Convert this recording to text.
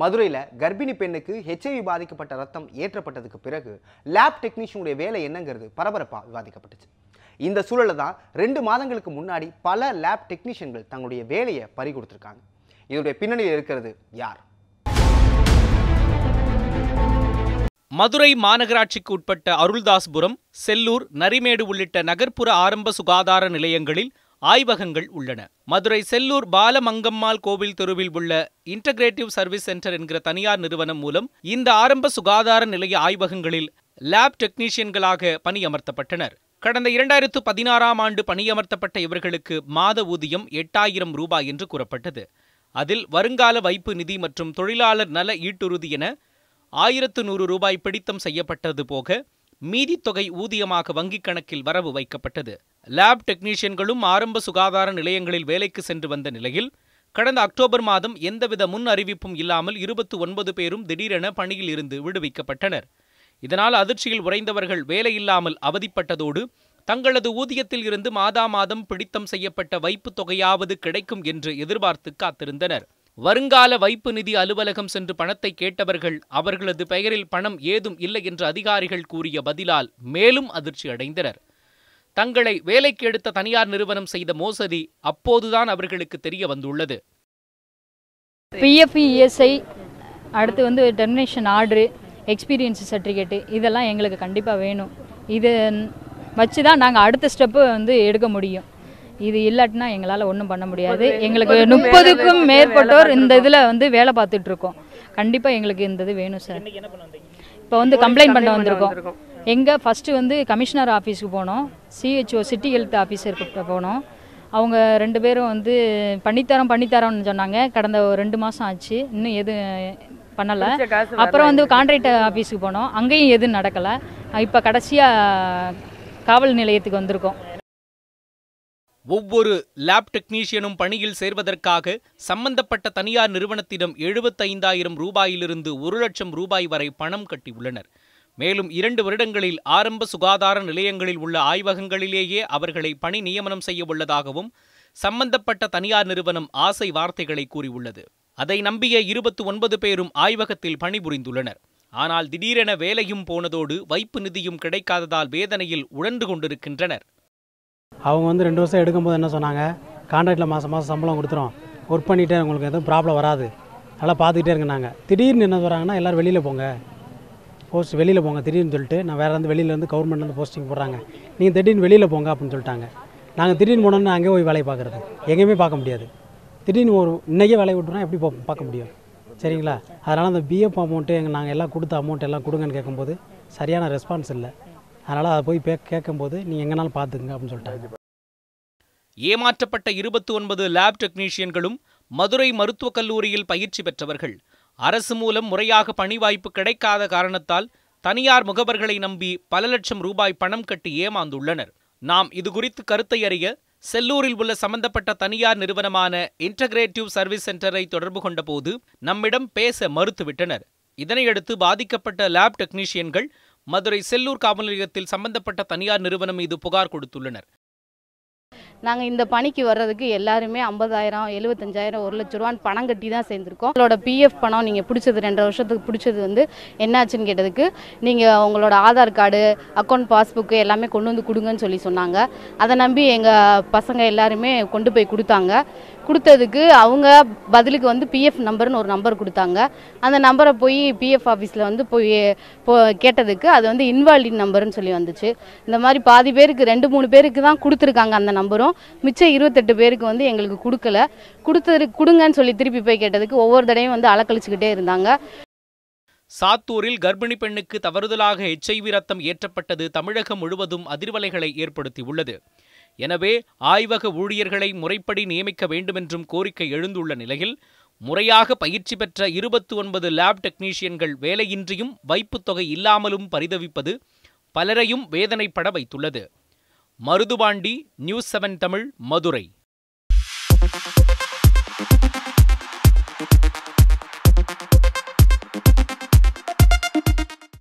மதுரையில் கர்ப்பிணி பெண்ணுக்கு ஹெச்ஐவி பாதிக்கப்பட்ட ரத்தம் ஏற்றப்பட்டதுக்கு பிறகு லேப் டெக்னீஷியனுடைய வேலை என்னங்கிறது பரபரப்பாக விவாதிக்கப்பட்டுச்சு. இந்த சூழலில் தான் ரெண்டு மாதங்களுக்கு முன்னாடி பல லேப் டெக்னீஷியன்கள் தங்களுடைய வேலையை பறி கொடுத்துருக்காங்க. இதனுடைய பின்னணியில் இருக்கிறது யார்? மதுரை மாநகராட்சிக்கு உட்பட்ட அருள்தாஸ்புரம் செல்லூர் நரிமேடு உள்ளிட்ட நகர்ப்புற ஆரம்ப சுகாதார நிலையங்களில் ஆய்வகங்கள் உள்ளன. மதுரை செல்லூர் பாலமங்கம்மாள் கோவில் தெருவில் உள்ள இன்டகிரேட்டிவ் சர்வீஸ் சென்டர் என்கிற தனியார் நிறுவனம் மூலம் இந்த ஆரம்ப சுகாதார நிலைய ஆய்வகங்களில் லேப் டெக்னீஷியன்களாக பணியமர்த்தப்பட்டனர். கடந்த இரண்டாயிரத்து பதினாறாம் ஆண்டு பணியமர்த்தப்பட்ட இவர்களுக்கு மாத ஊதியம் எட்டாயிரம் ரூபாய் என்று கூறப்பட்டது. அதில் வருங்கால வைப்பு நிதி மற்றும் தொழிலாளர் நல ஈட்டுறுதி என ஆயிரத்து நூறு ரூபாய் பிடித்தம் செய்யப்பட்டது போக மீதித்தொகை ஊதியமாக வங்கிக் கணக்கில் வரவு வைக்கப்பட்டது. லேப் டெக்னீஷியன்களும் ஆரம்ப சுகாதார நிலையங்களில் வேலைக்கு சென்று வந்த நிலையில் கடந்த அக்டோபர் மாதம் எந்தவித முன் அறிவிப்பும் இல்லாமல் இருபத்து ஒன்பது பேரும் திடீரென பணியில் இருந்து விடுவிக்கப்பட்டனர். இதனால் அதிர்ச்சியில் உறைந்தவர்கள் வேலையில்லாமல் அவதிப்பட்டதோடு தங்களது ஊதியத்தில் இருந்து மாதா மாதம் பிடித்தம் செய்யப்பட்ட வைப்புத் தொகையாவது கிடைக்கும் என்று எதிர்பார்த்து காத்திருந்தனர். வருங்கால வைப்பு நிதி அலுவலகம் சென்று பணத்தை கேட்டவர்கள் அவர்களது பெயரில் பணம் ஏதும் இல்லை என்று அதிகாரிகள் கூறிய பதிலால் மேலும் அதிர்ச்சி அடைந்தனர். தங்களை வேலைக்கு எடுத்த தனியார் நிறுவனம் செய்த மோசடி அப்போதுதான் அவர்களுக்கு தெரிய வந்துள்ளது. பிஎஃப் இஎஸ்ஐ அடுத்து வந்து டெர்மினேஷன் ஆர்டரு எக்ஸ்பீரியன்ஸ் சர்டிஃபிகேட்டு இதெல்லாம் எங்களுக்கு கண்டிப்பாக வேணும். இது வச்சு தான் நாங்கள் அடுத்த ஸ்டெப்பு வந்து எடுக்க முடியும். இது இல்லாட்டினா எங்களால் ஒன்றும் பண்ண முடியாது. எங்களுக்கு முப்பதுக்கும் மேற்பட்டோர் இந்த இதில் வந்து வேலை பார்த்துட்டு இருக்கோம். கண்டிப்பாக எங்களுக்கு இந்த இது வேணும் சார் இப்போ வந்து கம்ப்ளைண்ட் பண்ண வந்திருக்கோம். எங்கே ஃபஸ்ட்டு வந்து கமிஷனர் ஆஃபீஸுக்கு போனோம். சிஹெச்ஓ சிட்டி ஹெல்த் ஆஃபீஸருக்கு போனோம். அவங்க ரெண்டு பேரும் வந்து பண்ணித்தரோம் பண்ணித்தரோம்னு சொன்னாங்க. கடந்த ஒரு ரெண்டு மாதம் ஆச்சு. இன்னும் எதுவும் பண்ணலை. அப்புறம் வந்து கான்ட்ராக்ட் ஆஃபீஸுக்கு போனோம். அங்கேயும் எதுவும் நடக்கலை. இப்போ கடைசியாக காவல் நிலையத்துக்கு வந்திருக்கோம். ஒவ்வொரு லேப் டெக்னீஷியனும் பணியில் சேர்வதற்காக சம்பந்தப்பட்ட தனியார் நிறுவனத்திடம் எழுபத்தைந்தாயிரம் ரூபாயிலிருந்து ஒரு லட்சம் ரூபாய் வரை பணம் கட்டியுள்ளனர். மேலும் இரண்டு வருடங்களில் ஆரம்ப சுகாதார நிலையங்களில் உள்ள ஆய்வகங்களிலேயே அவர்களை பணி நியமனம் செய்ய உள்ளதாகவும் சம்பந்தப்பட்ட தனியார் நிறுவனம் ஆசை வார்த்தைகளை கூறியுள்ளது. அதை நம்பிய இருபத்தி ஒன்பது பேரும் ஆய்வகத்தில் பணிபுரிந்துள்ளனர். ஆனால் திடீரென வேலையும் போனதோடு வைப்பு நிதியும் கிடைக்காததால் வேதனையில் உழன்று கொண்டிருக்கின்றனர். அவங்க வந்து ரெண்டு வருஷம் எடுக்கும்போது என்ன சொன்னாங்க? கான்ட்ராக்டில் மாதம் மாதம் சம்பளம் கொடுத்துரும் ஒர்க் பண்ணிகிட்டே உங்களுக்கு எதுவும் ப்ராப்ளம் வராது. நல்லா பார்த்துக்கிட்டே இருக்குனாங்க திடீர்னு என்ன சொல்கிறாங்கன்னா எல்லோரும் வெளியில் போங்க. போஸ்ட் வெளியில் போங்க திடீர்னு சொல்லிட்டு நான் வேறு வந்து வெளியிலேருந்து கவர்மெண்ட்லேருந்து போஸ்டிங் போடுறாங்க. நீங்கள் திடீர்னு வெளியில் போங்க அப்படின்னு சொல்லிட்டாங்க. நாங்கள் திடீர்னு போனோம்னா அங்கே போய் வேலையை பார்க்குறது. எங்கேயுமே பார்க்க முடியாது. திடீர்னு ஒரு இன்றைக்கே வேலையை விட்டுனா எப்படி போ பார்க்க முடியும்? சரிங்களா? அதனால் அந்த பிஎஃப் அமௌண்ட்டு எங்கள் நாங்கள் எல்லாம் கொடுத்த அமௌண்ட் எல்லாம் கொடுங்கன்னு கேட்கும்போது சரியான ரெஸ்பான்ஸ் இல்லை. அதனால் அதை போய் பே கேட்கும்போது நீங்கள் எங்கேனாலும் பார்த்துக்குங்க அப்படின்னு சொல்லிட்டாங்க. ஏமாற்றப்பட்ட இருபத்தி ஒன்பது லேப் டெக்னீஷியன்களும் மதுரை மருத்துவக் கல்லூரியில் பயிற்சி பெற்றவர்கள். அரசு மூலம் முறையாக பணி வாய்ப்பு கிடைக்காத காரணத்தால் தனியார் முகவர்களை நம்பி பல லட்சம் ரூபாய் பணம் கட்டி ஏமாந்துள்ளனர். நாம் இதுகுறித்து கருத்தை அறிய செல்லூரில் உள்ள சம்பந்தப்பட்ட தனியார் நிறுவனமான இன்டகிரேட்டிவ் சர்வீஸ் சென்டரை தொடர்பு கொண்டபோது நம்மிடம் பேச மறுத்துவிட்டனர். இதனையடுத்து பாதிக்கப்பட்ட லேப் டெக்னீஷியன்கள் மதுரை செல்லூர் காவல் நிலையத்தில் சம்பந்தப்பட்ட தனியார் நிறுவனம் மீது புகார் கொடுத்துள்ளனர். நாங்கள் இந்த பணிக்கு வர்றதுக்கு எல்லாருமே ஐம்பதாயிரம் எழுபத்தஞ்சாயிரம் ஒரு லட்ச ரூபான்னு பணம் கட்டி தான் சேர்ந்துருக்கோம். உங்களோட பிஎஃப் பணம் நீங்கள் பிடிச்சது ரெண்டரை வருஷத்துக்கு பிடிச்சது வந்து என்னாச்சுன்னு கேட்டதுக்கு நீங்கள் உங்களோட ஆதார் கார்டு அக்கௌண்ட் பாஸ்புக்கு எல்லாமே கொண்டு வந்து கொடுங்கன்னு சொல்லி சொன்னாங்க. அதை நம்பி எங்கள் பசங்க எல்லாருமே கொண்டு போய் கொடுத்தாங்க. கொடுத்ததுக்கு அவங்க பதிலுக்கு வந்து பிஎஃப் நம்பர்னு ஒரு நம்பர் கொடுத்தாங்க. அந்த நம்பரை போய் பிஎஃப் ஆஃபீஸில் வந்து போய் போ கேட்டதுக்கு அது வந்து இன்வாலிட் நம்பர்னு சொல்லி வந்துச்சு. இந்த மாதிரி பாதி பேருக்கு ரெண்டு மூணு பேருக்கு தான் கொடுத்துருக்காங்க அந்த நம்பரும் மிச்சம் இருபத்தெட்டு பேருக்கு வந்து எங்களுக்கு கொடுக்கல. கொடுத்தது கொடுங்கன்னு சொல்லி திருப்பி போய் கேட்டதுக்கு ஒவ்வொரு தடையும் வந்து அலக்கழிச்சுக்கிட்டே இருந்தாங்க. சாத்தூரில் கர்ப்பிணி பெண்ணுக்கு தவறுதலாக எச்ஐவி ரத்தம் ஏற்றப்பட்டது தமிழகம் முழுவதும் அதிர்வலைகளை ஏற்படுத்தியுள்ளது. எனவே ஆய்வக ஊழியர்களை முறைப்படி நியமிக்க வேண்டுமென்றும் கோரிக்கை எழுந்துள்ள நிலையில் முறையாக பயிற்சி பெற்ற இருபத்தி ஒன்பது லேப் டெக்னீஷியன்கள் வேலையின்றியும் வைப்புத் தொகை இல்லாமலும் பரிதவிப்பது பலரையும் வேதனைப்பட வைத்துள்ளது. Marudhupandi news seven Tamil Madurai.